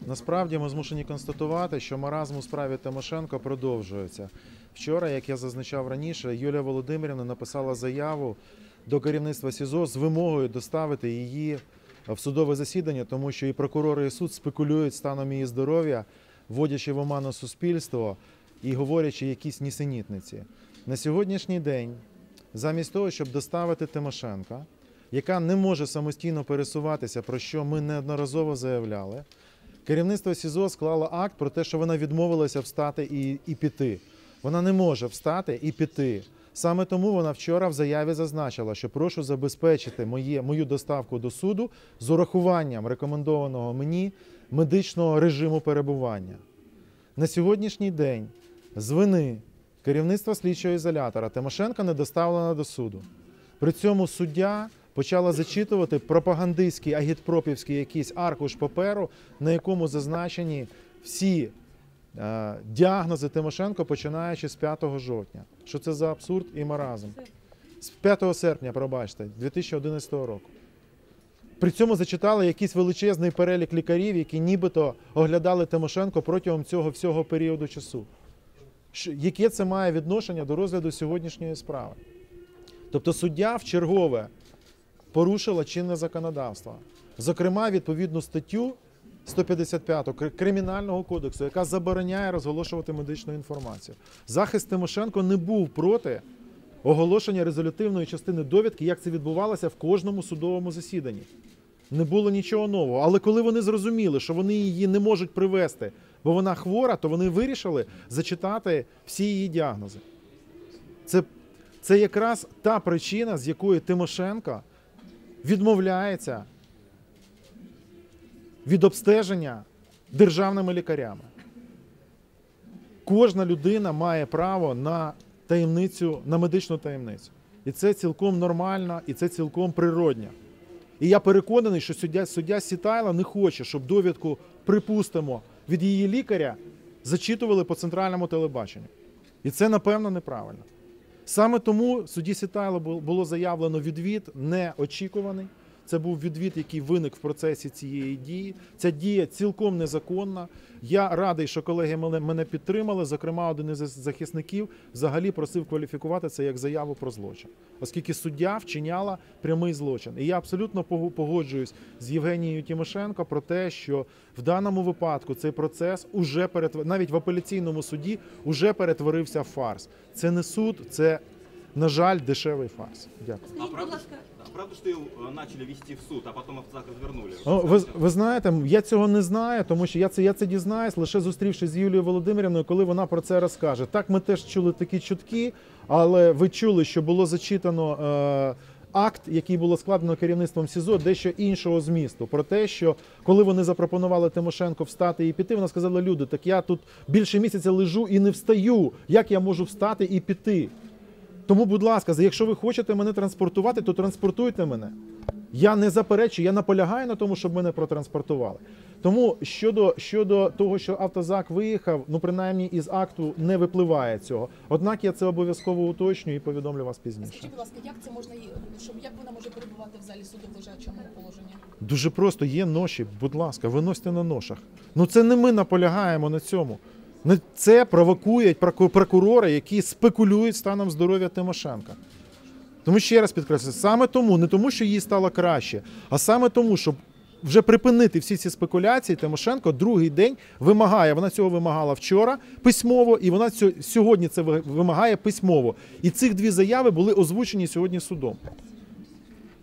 Насправді ми змушені констатувати, що маразм у справі Тимошенко продовжується. Вчора, як я зазначав раніше, Юлія Володимирівна написала заяву до керівництва СІЗО з вимогою доставити її в судове засідання, тому що і прокурори, і суд спекулюють станом її здоров'я, вводячи в оману суспільство і говорячи якісь нісенітниці. На сьогоднішній день, замість того, щоб доставити Тимошенка, яка не може самостійно пересуватися, про що ми неодноразово заявляли, керівництво СІЗО склало акт про те, що вона відмовилася встати і, і піти. Вона не може встати і піти. Саме тому вона вчора в заяві зазначила, що прошу забезпечити моє, мою доставку до суду з урахуванням рекомендованого мені медичного режиму перебування. На сьогоднішній день з вини керівництва слідчого ізолятора Тимошенка не доставлена до суду. При цьому суддя почала зачитувати пропагандистський агітпропівський якийсь аркуш паперу, на якому зазначені всі е, діагнози Тимошенко, починаючи з 5 жовтня. Що це за абсурд і маразм? З 5 серпня, пробачте, 2011 року. При цьому зачитали якийсь величезний перелік лікарів, які нібито оглядали Тимошенко протягом цього всього періоду часу. Яке це має відношення до розгляду сьогоднішньої справи? Тобто суддя в чергове порушила чинне законодавство. Зокрема, відповідну статтю 155 Кримінального кодексу, яка забороняє розголошувати медичну інформацію. Захист Тимошенко не був проти оголошення резолютивної частини довідки, як це відбувалося в кожному судовому засіданні. Не було нічого нового. Але коли вони зрозуміли, що вони її не можуть привести, бо вона хвора, то вони вирішили зачитати всі її діагнози. Це, це якраз та причина, з якої Тимошенко відмовляється від обстеження державними лікарями. Кожна людина має право на таємницю, на медичну таємницю. І це цілком нормально, і це цілком природньо. І я переконаний, що суддя, суддя Сітайла не хоче, щоб довідку, припустимо, від її лікаря зачитували по центральному телебаченню. І це, напевно, неправильно. Саме тому судді Сітайло бу- було заявлено відвід неочікуваний. Це був відвід, який виник в процесі цієї дії. Ця дія цілком незаконна. Я радий, що колеги мене, мене підтримали. Зокрема, один із захисників взагалі просив кваліфікувати це як заяву про злочин, оскільки суддя вчиняла прямий злочин. І я абсолютно пого- погоджуюсь з Євгенією Тимошенко про те, що в даному випадку цей процес уже перетв... навіть в апеляційному суді уже перетворився в фарс. Це не суд, це, на жаль, дешевий фарс. Дякую. А правда, правда, что ее э, начали вести в суд, а потом автозак развернули? О, ви, ви знаєте, я цього не знаю, тому що я це, я це дізнаюсь лише зустрівшись з Юлією Володимирівною, коли вона про це розкаже. Так, ми теж чули такі чутки, але ви чули, що було зачитано е, акт, який було складено керівництвом СІЗО, дещо іншого змісту. Про те, що коли вони запропонували Тимошенко встати і піти, вона сказала: люди, так я тут більше місяця лежу і не встаю. Як я можу встати і піти? Тому, будь ласка, якщо ви хочете мене транспортувати, то транспортуйте мене. Я не заперечую, я наполягаю на тому, щоб мене протранспортували. Тому щодо, щодо того, що автозак виїхав, ну принаймні із акту не випливає цього. Однак я це обов'язково уточнюю і повідомлю вас пізніше. скажіть, будь ласка, як це можна щоб як вона може перебувати в залі суду в лежачому положенні? Дуже просто є ноші, будь ласка, виносьте на ношах. Ну це не ми наполягаємо на цьому. Ну, Це провокують проку- прокурори, які спекулюють станом здоров'я Тимошенка. Тому ще раз підкреслюю, саме тому, не тому, що їй стало краще, а саме тому, щоб вже припинити всі ці спекуляції, Тимошенко другий день вимагає. Вона цього вимагала вчора письмово, і вона сьогодні це вимагає письмово. І цих дві заяви були озвучені сьогодні судом.